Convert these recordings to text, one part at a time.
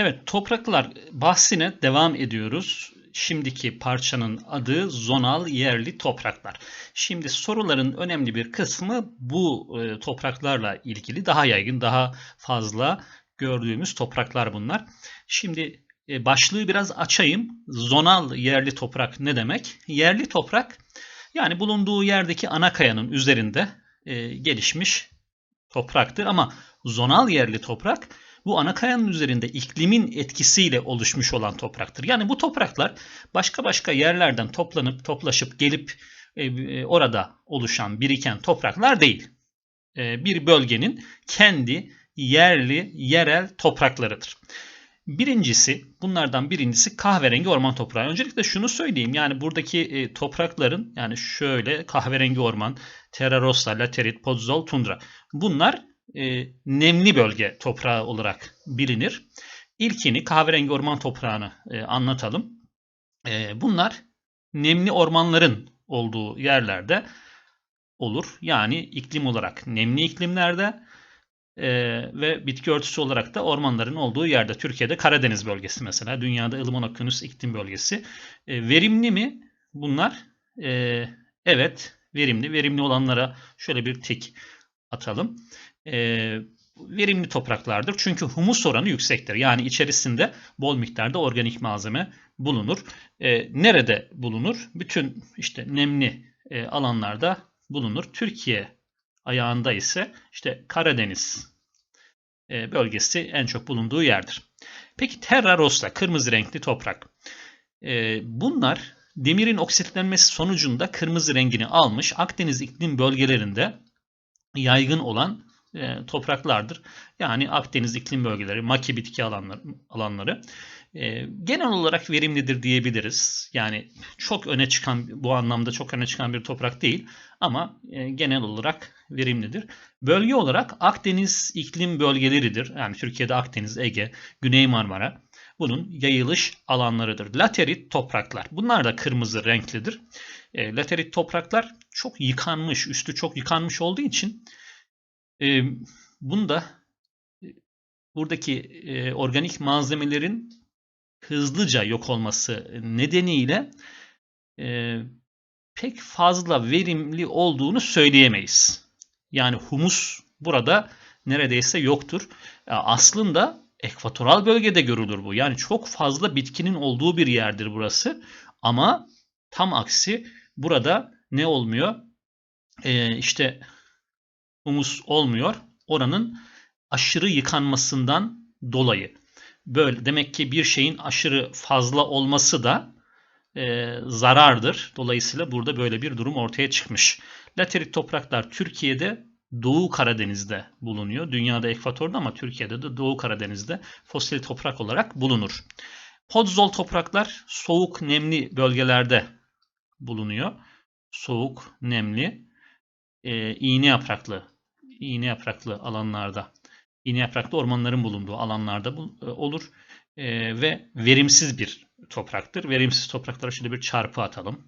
Evet, topraklar bahsine devam ediyoruz. Şimdiki parçanın adı zonal yerli topraklar. Şimdi soruların önemli bir kısmı bu e, topraklarla ilgili daha yaygın, daha fazla gördüğümüz topraklar bunlar. Şimdi e, başlığı biraz açayım. Zonal yerli toprak ne demek? Yerli toprak yani bulunduğu yerdeki ana kayanın üzerinde e, gelişmiş topraktır ama zonal yerli toprak bu ana kayanın üzerinde iklimin etkisiyle oluşmuş olan topraktır. Yani bu topraklar başka başka yerlerden toplanıp toplaşıp gelip e, e, orada oluşan biriken topraklar değil. E, bir bölgenin kendi yerli, yerel topraklarıdır. Birincisi, bunlardan birincisi kahverengi orman toprağı. Öncelikle şunu söyleyeyim. Yani buradaki e, toprakların yani şöyle kahverengi orman, terra rossa, laterit, podzol, tundra. Bunlar e, nemli bölge toprağı olarak bilinir. İlkini kahverengi orman toprağını e, anlatalım. E, bunlar nemli ormanların olduğu yerlerde olur. Yani iklim olarak nemli iklimlerde e, ve bitki örtüsü olarak da ormanların olduğu yerde. Türkiye'de Karadeniz bölgesi mesela. Dünyada ılıman okyanus iklim bölgesi. E, verimli mi bunlar? E, evet verimli. Verimli olanlara şöyle bir tik atalım e, verimli topraklardır. Çünkü humus oranı yüksektir. Yani içerisinde bol miktarda organik malzeme bulunur. E, nerede bulunur? Bütün işte nemli e, alanlarda bulunur. Türkiye ayağında ise işte Karadeniz e, bölgesi en çok bulunduğu yerdir. Peki terra rossa, kırmızı renkli toprak. E, bunlar demirin oksitlenmesi sonucunda kırmızı rengini almış Akdeniz iklim bölgelerinde yaygın olan e, topraklardır. Yani Akdeniz iklim bölgeleri, maki bitki alanları, alanları e, genel olarak verimlidir diyebiliriz. Yani çok öne çıkan bu anlamda çok öne çıkan bir toprak değil ama e, genel olarak verimlidir. Bölge olarak Akdeniz iklim bölgeleridir. Yani Türkiye'de Akdeniz, Ege, Güney Marmara bunun yayılış alanlarıdır. Laterit topraklar. Bunlar da kırmızı renklidir. E, laterit topraklar çok yıkanmış, üstü çok yıkanmış olduğu için e, bunda buradaki e, organik malzemelerin hızlıca yok olması nedeniyle e, pek fazla verimli olduğunu söyleyemeyiz. Yani humus burada neredeyse yoktur. Aslında ekvatoral bölgede görülür bu. Yani çok fazla bitkinin olduğu bir yerdir burası. Ama tam aksi burada ne olmuyor? Ee, işte humus olmuyor. Oranın aşırı yıkanmasından dolayı. Böyle demek ki bir şeyin aşırı fazla olması da e, zarardır. Dolayısıyla burada böyle bir durum ortaya çıkmış. Laterit topraklar Türkiye'de Doğu Karadeniz'de bulunuyor. Dünyada ekvatorda ama Türkiye'de de Doğu Karadeniz'de fosil toprak olarak bulunur. Podzol topraklar soğuk, nemli bölgelerde bulunuyor. Soğuk, nemli, e, iğne yapraklı iğne yapraklı alanlarda, iğne yapraklı ormanların bulunduğu alanlarda e, olur e, ve verimsiz bir topraktır. Verimsiz topraklara şöyle bir çarpı atalım.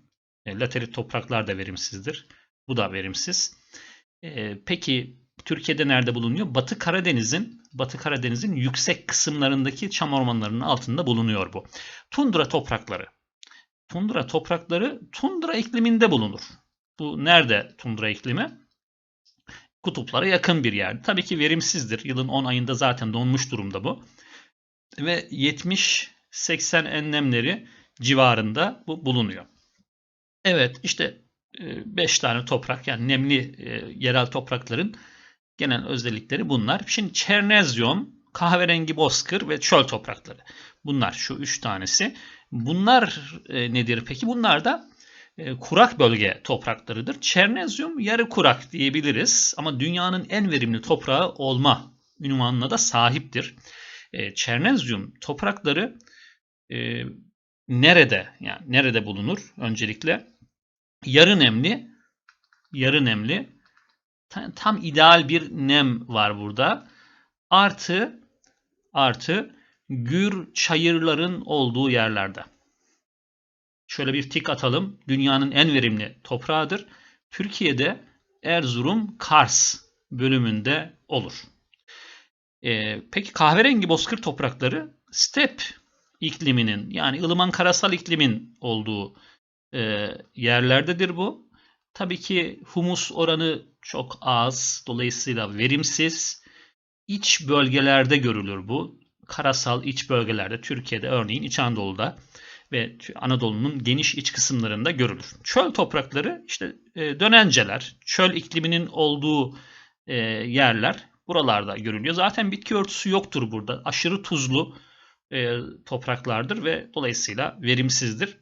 E, laterit topraklar da verimsizdir. Bu da verimsiz. E, peki Türkiye'de nerede bulunuyor? Batı Karadeniz'in Batı Karadeniz'in yüksek kısımlarındaki çam ormanlarının altında bulunuyor bu. Tundra toprakları. Tundra toprakları tundra ikliminde bulunur. Bu nerede tundra iklimi? kutuplara yakın bir yer. Tabii ki verimsizdir. Yılın 10 ayında zaten donmuş durumda bu. Ve 70-80 enlemleri civarında bu bulunuyor. Evet işte 5 e, tane toprak yani nemli e, yerel toprakların genel özellikleri bunlar. Şimdi çernezyum, kahverengi bozkır ve çöl toprakları. Bunlar şu 3 tanesi. Bunlar e, nedir peki? Bunlar da kurak bölge topraklarıdır. Çernezyum yarı kurak diyebiliriz ama dünyanın en verimli toprağı olma ünvanına da sahiptir. Çernezyum toprakları nerede yani nerede bulunur? Öncelikle yarı nemli yarı nemli tam ideal bir nem var burada. Artı artı gür çayırların olduğu yerlerde. Şöyle bir tik atalım. Dünyanın en verimli toprağıdır. Türkiye'de Erzurum Kars bölümünde olur. Ee, peki kahverengi bozkır toprakları step ikliminin yani ılıman karasal iklimin olduğu e, yerlerdedir bu. Tabii ki humus oranı çok az, dolayısıyla verimsiz. İç bölgelerde görülür bu. Karasal iç bölgelerde, Türkiye'de örneğin İç Anadolu'da ve Anadolu'nun geniş iç kısımlarında görülür. Çöl toprakları işte e, dönenceler, çöl ikliminin olduğu e, yerler buralarda görülüyor. Zaten bitki örtüsü yoktur burada. Aşırı tuzlu e, topraklardır ve dolayısıyla verimsizdir.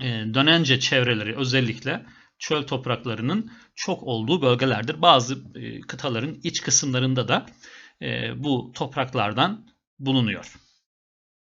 E, dönence çevreleri özellikle çöl topraklarının çok olduğu bölgelerdir. Bazı e, kıtaların iç kısımlarında da e, bu topraklardan bulunuyor.